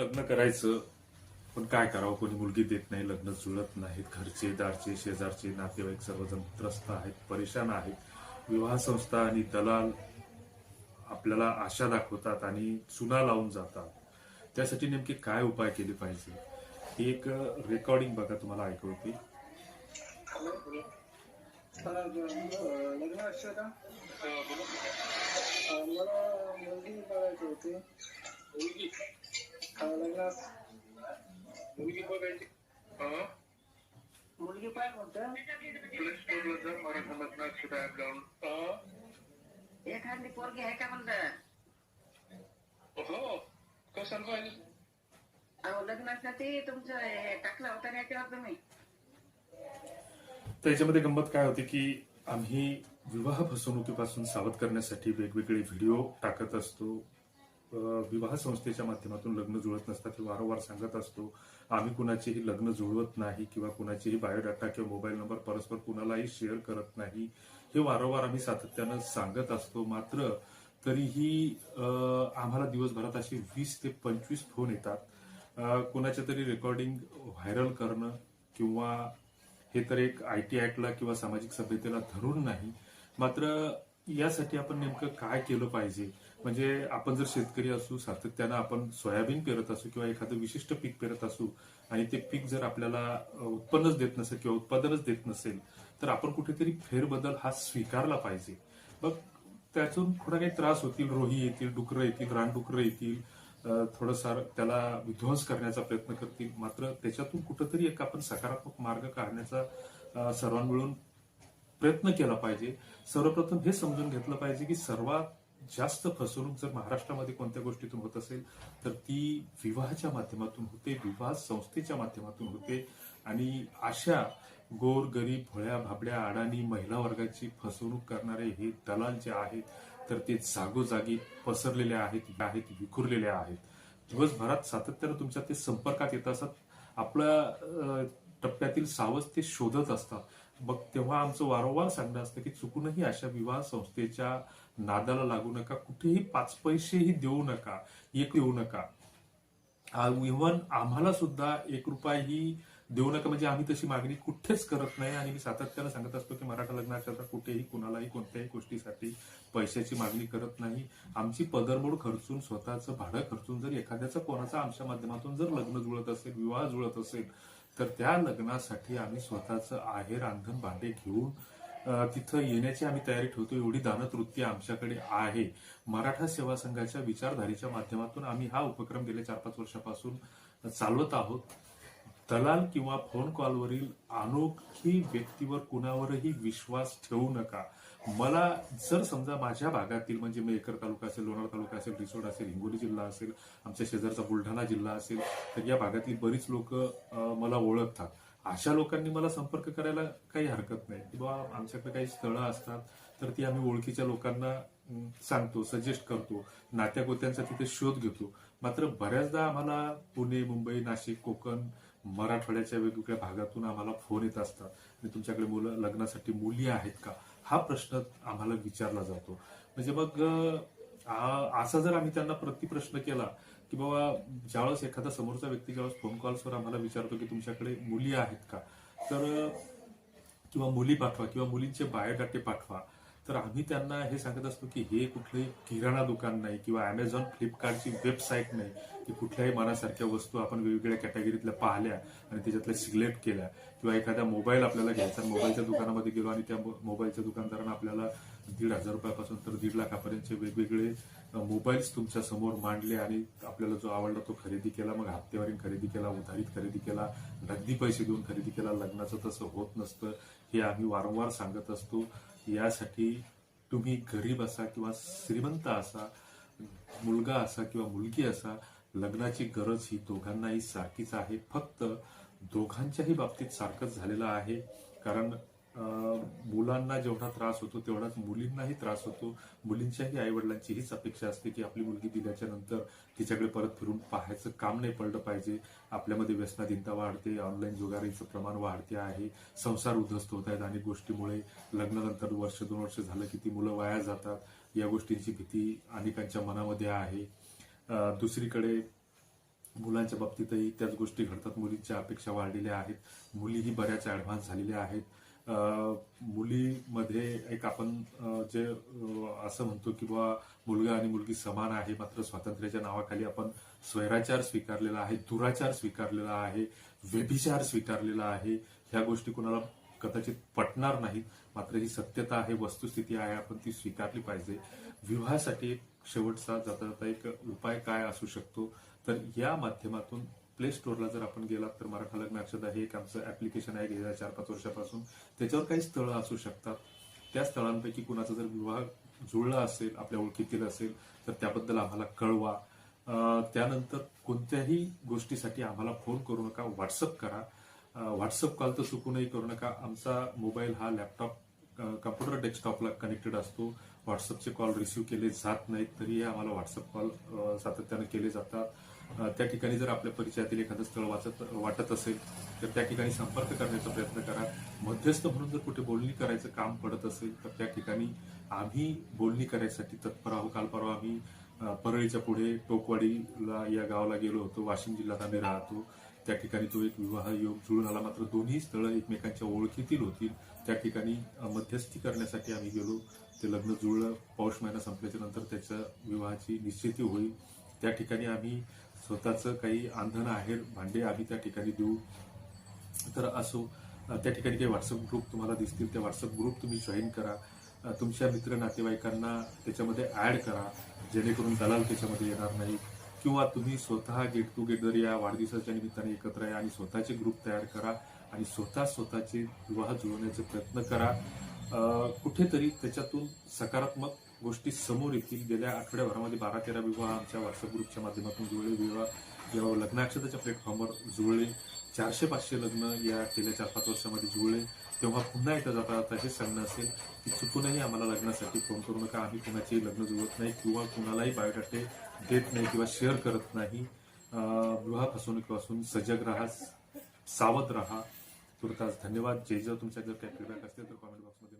लग्न करायचं. पण काय करावं? कोणी मुलगी देत नाही लग्न जुळत नाहीत. घरचे दारचे शेजारचे नातेवाईक सर्वजण त्रस्त आहेत परेशान आहेत. विवाह संस्था आणि दलाल आपल्याला आशा दाखवतात आणि चुना लावून जातात. त्यासाठी नेमके काय उपाय केले पाहिजे? ही एक रेकॉर्डिंग बघा तुम्हाला ऐकवते मला लग्न मला मुलगी मुलगी मुलगी बघायची मुलगी पाहिजे म्हणतं प्ले स्टोरला जा मराठा लग्न अक्षर ऍप डाऊन एखादी पोरगी आहे का म्हणलं हो कशाला पाहिजे अहो लग्नासाठी तुमचं हे टाकलं होतं ना याच्यावर तुम्ही तर याच्यामध्ये गंमत काय होती की आम्ही विवाह फसवणुकीपासून सावध करण्यासाठी वेगवेगळे व्हिडिओ टाकत असतो. विवाह संस्थेच्या माध्यमातून लग्न जुळत नसतात हे वारंवार सांगत असतो. आम्ही कुणाचेही लग्न जुळवत नाही किंवा कुणाचेही बायोडाटा किंवा मोबाईल नंबर परस्पर कुणालाही शेअर करत नाही हे वारंवार आम्ही सातत्यानं सांगत असतो. मात्र तरीही आम्हाला दिवसभरात असे वीस ते पंचवीस फोन येतात. कुणाच्या तरी रेकॉर्डिंग व्हायरल करणं किंवा हे तर एक आय टी ऍक्टला किंवा सामाजिक सभ्यतेला धरून नाही. मात्र यासाठी आपण नेमकं काय केलं पाहिजे? म्हणजे आपण जर शेतकरी असू सातत्यानं आपण सोयाबीन पेरत असू किंवा एखादं विशिष्ट पीक पेरत असू आणि ते पीक जर आपल्याला उत्पन्नच देत नसेल किंवा उत्पादनच देत नसेल तर आपण कुठेतरी फेरबदल हा स्वीकारला पाहिजे. मग त्यातून थोडा काही त्रास होतील रोही येतील डुकरं येतील रानडुकरं येतील थोडंसार त्याला विध्वंस करण्याचा प्रयत्न करतील. मात्र त्याच्यातून कुठंतरी एक आपण सकारात्मक मार्ग काढण्याचा सर्वांमिळून सर्वां मिळून प्रयत्न केला पाहिजे. सर्वप्रथम हे समजून घेतलं पाहिजे की सर्वात जास्त फसवणूक जर महाराष्ट्रामध्ये कोणत्या गोष्टीतून होत असेल तर ती विवाहाच्या माध्यमातून होते विवाह संस्थेच्या माध्यमातून होते. आणि अशा गोर गरीब भोळ्या भाबड्या अडाणी महिला वर्गाची फसवणूक करणारे हे दलाल जे आहेत तर ते जागोजागी पसरलेले आहेत आहेत विखुरलेले आहेत. दिवसभरात सातत्यानं तुमच्या ते संपर्कात येत असतात. आपल्या टप्प्यातील सावज ते शोधत असतात. मग तेव्हा आमचं वारंवार सांगणं असतं की चुकूनही अशा विवाह संस्थेच्या नादाला लागू नका कुठेही पाच पैसेही देऊ नका एक देऊ नका. इव्हन आम्हाला सुद्धा एक रुपयाही देऊ नका म्हणजे आम्ही तशी मागणी कुठेच करत नाही. आणि मी सातत्यानं सांगत असतो की मराठा लग्नाकरता कुठेही कुणालाही कोणत्याही गोष्टीसाठी पैशाची मागणी करत नाही. आमची पदरमोड खर्चून स्वतःचं भाडं खर्चून जर एखाद्याचं कोणाचं आमच्या माध्यमातून जर लग्न जुळत असेल विवाह जुळत असेल तर त्या लग्नासाठी आम्ही स्वतःचं आहेर रांधण भांडे घेऊन तिथं येण्याची आम्ही तयारी ठेवतो. एवढी दानतृत्ती आमच्याकडे आहे. मराठा सेवा संघाच्या विचारधारेच्या माध्यमातून आम्ही हा उपक्रम गेल्या चार पाच वर्षापासून चालवत आहोत. दलाल किंवा फोन कॉलवरील अनोखी व्यक्तीवर कुणावरही विश्वास ठेवू नका. मला जर समजा माझ्या भागातील म्हणजे मेकर तालुका असेल लोणार तालुका असेल रिसोड असेल हिंगोली जिल्हा असेल आमच्या शेजारचा बुलढाणा जिल्हा असेल तर या भागातील बरीच लोक मला ओळखतात. अशा लोकांनी मला संपर्क करायला काही हरकत नाही. किंवा आमच्याकडे काही स्थळं असतात तर ती आम्ही ओळखीच्या लोकांना सांगतो सजेस्ट करतो. नात्या गोत्यांचा तिथे शोध घेतो. मात्र बऱ्याचदा आम्हाला पुणे मुंबई नाशिक कोकण मराठवाड्याच्या वेगवेगळ्या भागातून आम्हाला फोन येत असतात. आणि तुमच्याकडे मुलं लग्नासाठी मुली आहेत का? हा प्रश्न आम्हाला विचारला जातो. म्हणजे मग असा जर आम्ही त्यांना प्रतिप्रश्न केला की बाबा ज्यावेळेस एखादा समोरचा व्यक्ती ज्यावेळेस फोन कॉल्सवर आम्हाला विचारतो की तुमच्याकडे मुली आहेत का तर किंवा मुली पाठवा किंवा मुलींचे बायोडाटे पाठवा. तर आम्ही त्यांना हे सांगत असतो की हे कुठले किराणा दुकान नाही किंवा अमेझॉन फ्लिपकार्टची वेबसाईट नाही की कुठल्याही मनासारख्या वस्तू आपण वेगवेगळ्या कॅटेगरीतल्या पाहिल्या आणि त्याच्यातल्या सिलेक्ट केल्या. किंवा एखादा मोबाईल आपल्याला घ्यायचा आणि मोबाईलच्या दुकानामध्ये गेलो आणि त्या मो- मोबाईलच्या दुकानदारानं आपल्याला दीड हजार रुपयापासून तर दीड लाखापर्यंतचे वेगवेगळे मोबाईल्स तुमच्यासमोर मांडले आणि आपल्याला जो आवडला तो खरेदी केला मग हप्त्यावरील खरेदी केला उधारीत खरेदी केला नगदी पैसे देऊन खरेदी केला लग्नाचं तसं होत नसतं हे आम्ही वारंवार सांगत असतो. यासाठी तुम्ही गरीब असा किंवा श्रीमंत असा मुलगा असा किंवा मुलगी असा लग्नाची गरज ही दोघांनाही सारखीच आहे. फक्त दोघांच्याही बाबतीत सारखंच झालेलं आहे. कारण मुलांना जेवढा त्रास होतो तेवढाच मुलींनाही त्रास होतो. मुलींच्याही आईवडिलांची हीच अपेक्षा असते की आपली मुलगी दिल्याच्या नंतर तिच्याकडे परत फिरून पाहायचं काम नाही पडलं पाहिजे. आपल्यामध्ये व्यसनाधीनता वाढते ऑनलाईन जुगारीचं प्रमाण वाढते आहे. संसार उद्ध्वस्त होत आहेत अनेक गोष्टीमुळे लग्नानंतर वर्ष दोन वर्ष झालं की ती मुलं वाया जातात. या गोष्टींची भीती अनेकांच्या मनामध्ये आहे. दुसरीकडे मुलांच्या बाबतीतही त्याच गोष्टी घडतात. मुलींच्या अपेक्षा वाढलेल्या आहेत. मुलीही बऱ्याच ऍडव्हान्स झालेल्या आहेत. मुलीमध्ये एक आपण जे असं म्हणतो की बा मुलगा आणि मुलगी समान आहे मात्र स्वातंत्र्याच्या नावाखाली आपण स्वैराचार स्वीकारलेला आहे दुराचार स्वीकारलेला आहे व्यभिचार स्वीकारलेला आहे ह्या गोष्टी कुणाला कदाचित पटणार नाहीत मात्र ही सत्यता आहे वस्तुस्थिती आहे आपण ती स्वीकारली पाहिजे. विवाहासाठी एक शेवटचा जाता जाता एक उपाय काय असू शकतो? तर या माध्यमातून प्ले स्टोअरला जर आपण गेलात तर मराठा लग्न अक्षदा हे एक आमचं ऍप्लिकेशन आहे गेल्या चार पाच वर्षापासून. त्याच्यावर काही स्थळं असू शकतात. त्या स्थळांपैकी कुणाचा जर विवाह जुळला असेल आपल्या ओळखीतील असेल तर त्याबद्दल आम्हाला कळवा. त्यानंतर कोणत्याही गोष्टीसाठी आम्हाला फोन करू नका. व्हॉट्सअप करा. व्हॉट्सअप कॉल तर चुकूनही करू नका. आमचा मोबाईल हा लॅपटॉप कम्प्युटर डेस्कटॉपला कनेक्टेड असतो. व्हॉट्सअपचे कॉल रिसिव्ह केले जात नाहीत तरीही आम्हाला व्हॉट्सअप कॉल सातत्याने केले जातात. त्या ठिकाणी जर आपल्या परिचयातील एखादं स्थळ वाचत वाटत असेल तर त्या ठिकाणी संपर्क करण्याचा प्रयत्न करा. मध्यस्थ म्हणून जर कुठे बोलणी करायचं काम पडत असेल तर त्या ठिकाणी आम्ही बोलणी करायसाठी तत्पर आहोत. काल परवा आम्ही परळीच्या पुढे टोकवाडीला या गावाला गेलो होतो. वाशिम जिल्ह्यात आम्ही राहतो. त्या ठिकाणी तो एक विवाह योग जुळून आला. मात्र दोन्ही स्थळं एकमेकांच्या ओळखीतील होतील. त्या ठिकाणी मध्यस्थी करण्यासाठी आम्ही गेलो. ते लग्न जुळलं. पौष महिना संपल्याच्या नंतर त्याच्या विवाहाची निश्चिती होईल. त्या ठिकाणी आम्ही स्वतःचं काही आंधण आहेर भांडे आम्ही त्या ठिकाणी देऊ. तर असो त्या ठिकाणी काही व्हॉट्सअप ग्रुप तुम्हाला दिसतील. ते व्हॉट्सअप ग्रुप तुम्ही जॉईन करा. तुमच्या मित्र नातेवाईकांना त्याच्यामध्ये ॲड करा. जेणेकरून दलाल त्याच्यामध्ये येणार नाही. किंवा तुम्ही स्वतः गेट टू या वाढदिवसाच्या निमित्ताने एकत्र या आणि स्वतःचे ग्रुप तयार करा. आणि स्वतः स्वतःचे विवाह जुळवण्याचा प्रयत्न करा. कुठेतरी त्याच्यातून सकारात्मक गोष्टी समोर येतील. गेल्या आठवड्याभरामध्ये बारा तेरा विवाह आमच्या व्हॉट्सअप ग्रुपच्या माध्यमातून जुळले. विवाह जेव्हा लग्नाक्षताच्या प्लॅटफॉर्मवर जुळले. चारशे पाचशे लग्न या गेल्या चार पाच वर्षामध्ये जुळले. तेव्हा पुन्हा एकदा जाता जाता हे सांगणं असेल की चुकूनही आम्हाला लग्नासाठी फोन करू नका. आम्ही कुणाचेही लग्न जुळत नाही किंवा कुणालाही बायोडाटे देत नाही किंवा शेअर करत नाही. विवाह फसवणुकीपासून सजग राहा सावध राहा. तुर्तास धन्यवाद. जे जर तुमच्या जर काही फीडबॅक असतील तर कॉमेंट बॉक्समध्ये